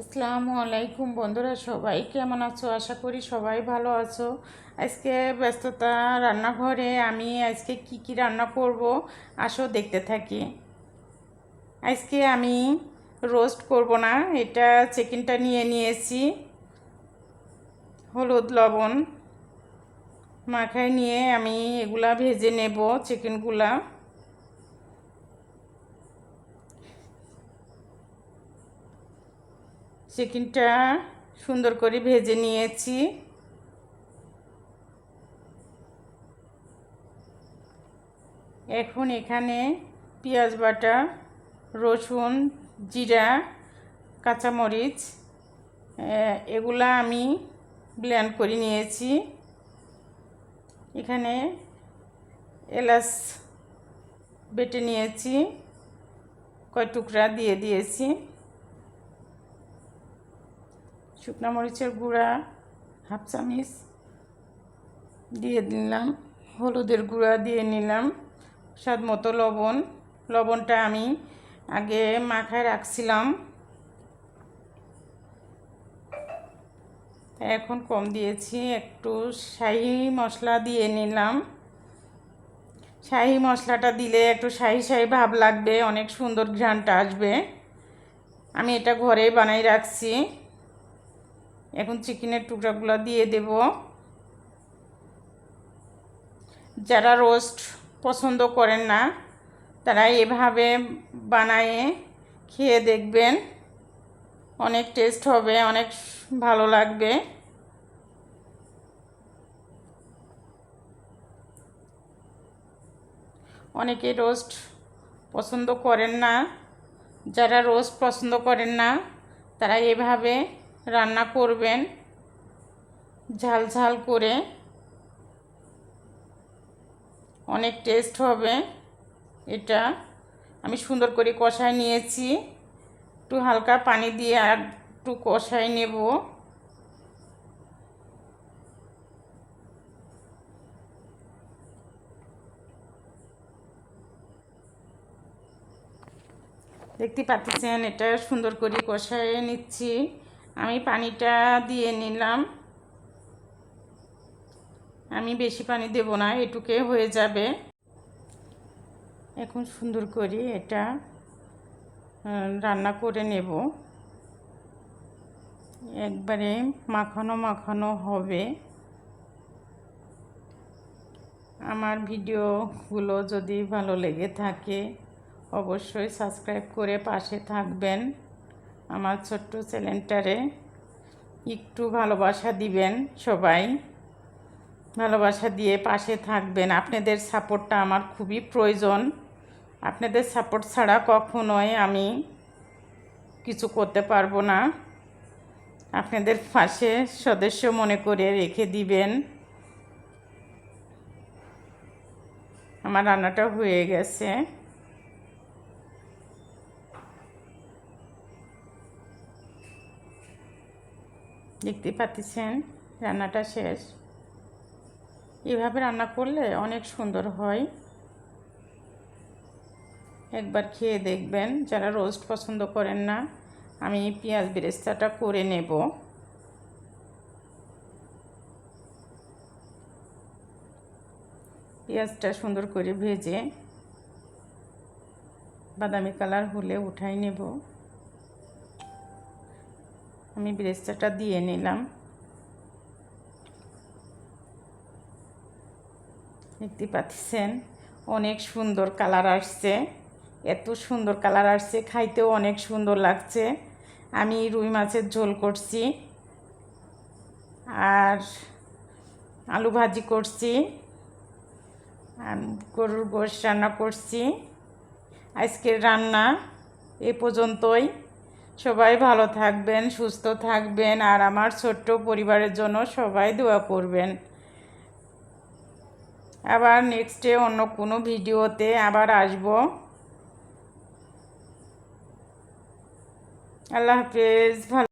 আসসালামু আলাইকুম বন্ধুরা, সবাই কেমন আছো? আশা করি সবাই ভালো আছো। আজকে ব্যস্ততা রান্নাঘরে আমি আজকে কি কি রান্না করব, আসো দেখতে থাকি। আজকে আমি রোস্ট করব না, এটা চিকেনটা নিয়ে নিয়েছি। হলুদ, লবণ মাখায় নিয়ে আমি এগুলা ভেজে নেব, চিকেনগুলা। চিকেনটা সুন্দর করে ভেজে নিয়েছি। এখন এখানে পেঁয়াজ বাটা, রসুন, জিরা, কাঁচামরিচ এগুলা আমি ব্লেন্ড করে নিয়েছি। এখানে এলাচ বেটে নিয়েছি কয় টুকরা দিয়ে দিয়েছি। শুকনো মরিচের গুঁড়া, হাফ চামিচ দিয়ে দিলাম, হলুদের গুঁড়া দিয়ে নিলাম, স্বাদ মতো লবণ। লবণটা আমি আগে মাখায় রাখছিলাম। এখন কম দিয়েছি, একটু শাহি মশলা দিয়ে নিলাম। শাহি মশলাটা দিলে একটু শাহি শাহি ভাব লাগবে, অনেক সুন্দর ঘ্রানটা আসবে। আমি এটা ঘরেই বানাই রাখছি। এখন চিকেনের টুকরাগুলো দিয়ে দেব। যারা রোস্ট পছন্দ করেন না, তারা এভাবে বানায়ে খেয়ে দেখবেন। অনেক টেস্ট হবে, অনেক ভালো লাগবে। অনেকে রোস্ট পছন্দ করেন না, যারা রোস্ট পছন্দ করেন না, তারা এভাবে রান্না করবেন। ঝাল ঝাল করে। অনেক টেস্ট হবে এটা। আমি সুন্দর করে কষায় নিয়েছি। একটু হালকা পানি দিয়ে আর একটু কষায় নেব। দেখতে পাচ্ছেন, এটা সুন্দর করে কষায় নিচ্ছি। আমি পানিটা দিয়ে নিলাম। আমি বেশি পানি দেব না, এটুকে হয়ে যাবে। এখন সুন্দর করে এটা রান্না করে নেব। একবারে মাখানো মাখানো হবে। আমার ভিডিওগুলো যদি ভালো লেগে থাকে, অবশ্যই সাবস্ক্রাইব করে পাশে থাকবেন। আমার ছোট্ট চ্যানেলটারে একটু ভালোবাসা দিবেন সবাই। ভালোবাসা দিয়ে পাশে থাকবেন। আপনাদের সাপোর্টটা আমার খুবই প্রয়োজন। আপনাদের সাপোর্ট ছাড়া কখনোই আমি কিছু করতে পারব না। আপনাদের পাশে সদস্য মনে করে রেখে দিবেন। আমার রান্নাটা হয়ে গেছে। দেখতে পাচ্ছেন, রান্নাটা শেষ। এভাবে রান্না করলে অনেক সুন্দর হয়। একবার খেয়ে দেখবেন, যারা রোস্ট পছন্দ করেন না, আমি পেঁয়াজ বেরেস্তাটা করে নেব। পেঁয়াজটা সুন্দর করে ভেজে বাদামি কালার হলে উঠাই নেব। আমি ব্রেস্তাটা দিয়ে নিলাম। দেখতে পাচ্ছেন, অনেক সুন্দর কালার আসছে। এত সুন্দর কালার আসছে, খাইতেও অনেক সুন্দর লাগছে। আমি রুই মাছের ঝোল করছি। আর আলু ভাজি করছি। আর গরুর গোশ রান্না করছি। আজকের রান্না এ পর্যন্তই। সবাই ভালো থাকবেন, সুস্থ থাকবেন, আর আমার ছোট্ট পরিবারের জন্য সবাই দোয়া করবেন। আবার নেক্সটে অন্য কোনো ভিডিওতে আবার আসব। আল্লাহ হাফেজ, ভালো